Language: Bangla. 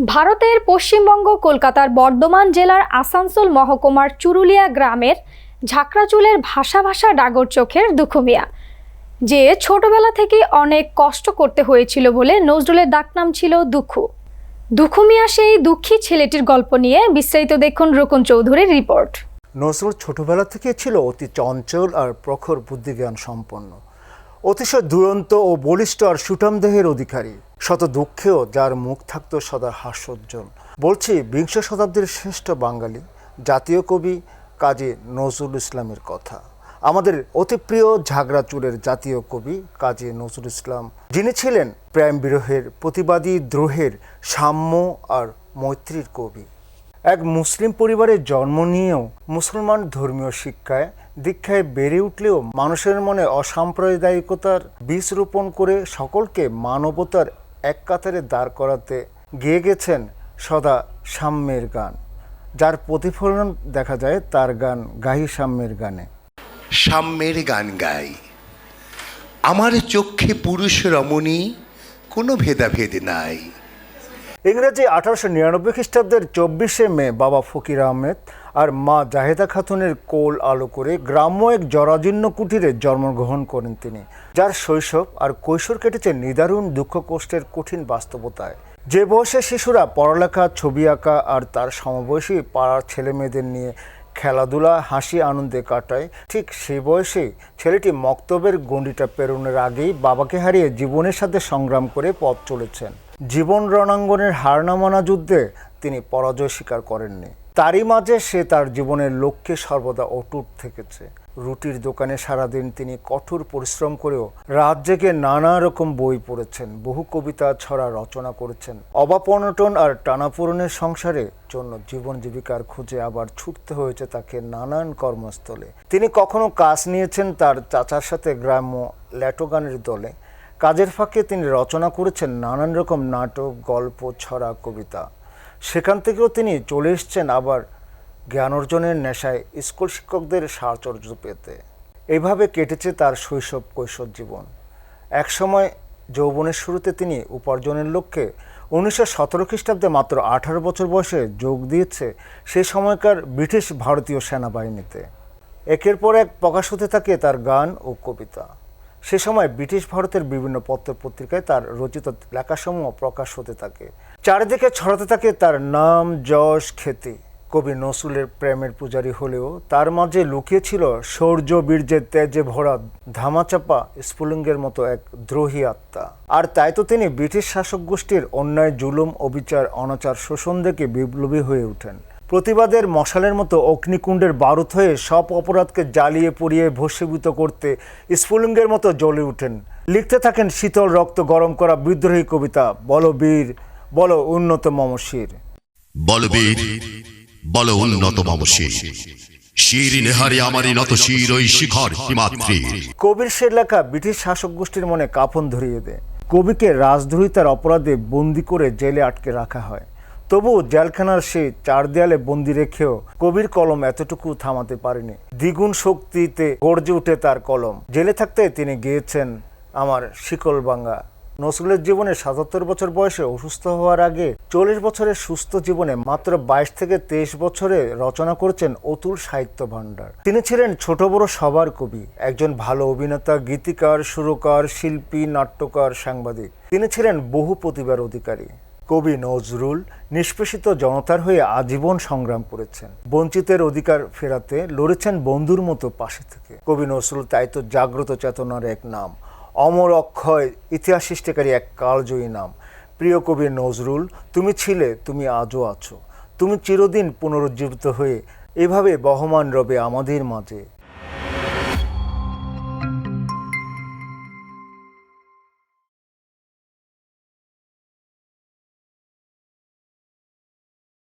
ভারতের পশ্চিমবঙ্গ, কলকাতার বর্ধমান জেলার আসানসোল মহকুমার চুরুলিয়া গ্রামের ঝাঁকড়াচুলের ভাষা ভাষা ডাগর চোখের দুখুমিয়া, যে ছোটবেলা থেকে অনেক কষ্ট করতে হয়েছিল বলে নজরুলের ডাকনাম ছিল দুঃখু। দুখুমিয়া সেই দুঃখী ছেলেটির গল্প নিয়ে বিস্তারিত দেখুন রুকুন চৌধুরীর রিপোর্ট। নজরুল ছোটবেলা থেকে ছিল অতি চঞ্চল আর প্রখর বুদ্ধিজ্ঞান সম্পন্ন। অতিশয় দুরন্ত ও বলিষ্ঠ আর সুঠাম দেহের অধিকারী। শত দুঃখেও যার মুখ থাকতো সদা হাস্যোজ্জ্বল। বলছি, বিংশ শতাব্দীর শ্রেষ্ঠ বাঙালি, জাতীয় কবি কাজী নজরুল ইসলামের কথা। আমাদের অতি প্রিয় ঝাগড়া চুলের জাতীয় কবি কাজী নজরুল ইসলাম, যিনি ছিলেন প্রেম বিরহের, প্রতিবাদী দ্রোহের সাম্য আর মৈত্রীর কবি। এক মুসলিম পরিবারে জন্ম নিয়েও মুসলমান ধর্মীয় শিক্ষায় দীক্ষায় বেড়ে উঠলেও মানুষের মনে অসাম্প্রদায়িকতার বীজ রোপণ করে সকলকে মানবতার এক কাতারে দাঁড় করাতে গেয়ে গেছেন সদা সাম্যের গান। যার প্রতিফলন দেখা যায় তার গান গাহি সাম্যের গানে। সাম্যের গান গাই। আমার চক্ষে পুরুষ রমণী, কোনো ভেদাভেদ নাই। ইংরেজি আঠারোশো নিরানব্বই খ্রিস্টাব্দের চব্বিশে মে বাবা ফকির আহমেদ আর মা জাহেদা খাতুনের কোল আলো করে গ্রাম্য এক জরাজীর্ণ কুটিরে জন্মগ্রহণ করেন তিনি, যার শৈশব আর কৈশোর কেটেছে নিদারুণ দুঃখ কষ্টের কঠিন বাস্তবতায়। যে বয়সে শিশুরা পড়ালেখা, ছবি আঁকা আর তার সমবয়সী পাড়ার ছেলে মেয়েদের নিয়ে খেলাধুলা, হাসি আনন্দে কাটায়। ঠিক সেই বয়সে ছেলেটি মক্তবের গণ্ডিটা পেরোনোর আগেই বাবাকে হারিয়ে জীবনের সাথে সংগ্রাম করে পথ চলেছেন। জীবন রণাঙ্গনের হার না মানা যুদ্ধে তিনি পরাজয় স্বীকার করেননি। তারই মাঝে সে তার জীবনের লক্ষ্যে সর্বদা অটুট থেকেছে। রুটির দোকানে সারাদিন তিনি কঠোর পরিশ্রম করেও রাত জেগে নানা রকম বই পড়েছেন, বহু কবিতা ছড়া রচনা করেছেন। অবাপনটন আর টানাপূরণের সংসারে জন্য জীবন জীবিকার খুঁজে আবার ছুটতে হয়েছে তাকে নানান কর্মস্থলে। তিনি কখনো কাজ নিয়েছেন তার চাচার সাথে গ্রাম্য ল্যাটোগানের দলে। কাজের ফাঁকে তিনি রচনা করেছেন নানান রকম নাটক, গল্প, ছড়া, কবিতা। সেখান থেকেও তিনি চলে এসছেন আবার জ্ঞান অর্জনের নেশায় স্কুল শিক্ষকদের সাহচর্য পেতে। এইভাবে কেটেছে তার শৈশব কৈশোর জীবন। একসময় যৌবনের শুরুতে তিনি উপার্জনের লক্ষ্যে উনিশশো সতেরো খ্রিস্টাব্দে মাত্র আঠারো বছর বয়সে যোগ দিয়েছে সেই সময়কার ব্রিটিশ ভারতীয় সেনাবাহিনীতে। একের পর এক প্রকাশ হতে থাকে তার গান ও কবিতা। সে সময় ব্রিটিশ ভারতের বিভিন্ন পত্র পত্রিকায় তার রচিত লেখাসমূহ প্রকাশ হতে থাকে। চারিদিকে ছড়াতে থাকে তার নাম, যশ, খ্যাতি। কবি নসরুলের প্রেমের পূজারী হলেও তার মাঝে লুকিয়ে ছিল শৌর্য বীর্যের তেজে ভরা ধামাচাপা স্ফুলিঙ্গের মতো এক দ্রোহী আত্মা। আর তাই তো তিনি ব্রিটিশ শাসক গোষ্ঠীর অন্যায় জুলুম, অবিচার, অনাচার, শোষণ দেখে বিপ্লবী হয়ে ওঠেন। প্রতিবাদের মশালের মতো অগ্নিকুণ্ডের বারুদ হয়ে সব অপরাধকে জ্বালিয়ে পুড়িয়ে ভস্মীভূত করতে স্ফুলিঙ্গের মতো জ্বলে উঠেন লিখতে থাকেন শীতল রক্ত গরম করা বিদ্রোহী কবিতা বল বীর বল উন্নত মমশির। বলবীর বল উন্নত মমশির। শির নেহারে আমারই নত শির ওই শিখর কবির সে লেখা ব্রিটিশ শাসক গোষ্ঠীর মনে কাফন ধরিয়ে দেয়। কবিকে রাজদ্রোহিতার অপরাধে বন্দি করে জেলে আটকে রাখা হয়। তবু জেলখানার সে চার দেয়ালে বন্দি রেখেও কবির কলম এতটুকু থামাতে পারেনি। দ্বিগুণ শক্তিতে গর্জে উঠে তার কলম। জেলে থাকতে তিনি গেয়েছেন আমার শিকল বাঙ্গা নজরুলের জীবনে সাতাত্তর বছর বয়সে অসুস্থ হওয়ার আগে চল্লিশ বছরের সুস্থ জীবনে মাত্র বাইশ থেকে তেইশ বছরে রচনা করেছেন অতুল সাহিত্য ভাণ্ডার। তিনি ছিলেন ছোট বড় সবার কবি, একজন ভালো অভিনেতা, গীতিকার, সুরকার, শিল্পী, নাট্যকার, সাংবাদিক। তিনি ছিলেন বহু প্রতিভার অধিকারী। কবি নজরুল নিষ্পেষিত জনতার হয়ে আজীবন সংগ্রাম করেছেন। বঞ্চিতের অধিকার ফেরাতে লড়েছেন বন্ধুর মতো পাশে থেকে। কবি নজরুল, তাই তো জাগ্রত চেতনার এক নাম। অমর অক্ষয় ইতিহাস সৃষ্টিকারী এক কালজয়ী নাম। প্রিয় কবি নজরুল, তুমি ছিলে, তুমি আজও আছো। তুমি চিরদিন পুনরুজ্জীবিত হয়ে এভাবে বহমান রবে আমাদের মাঝে।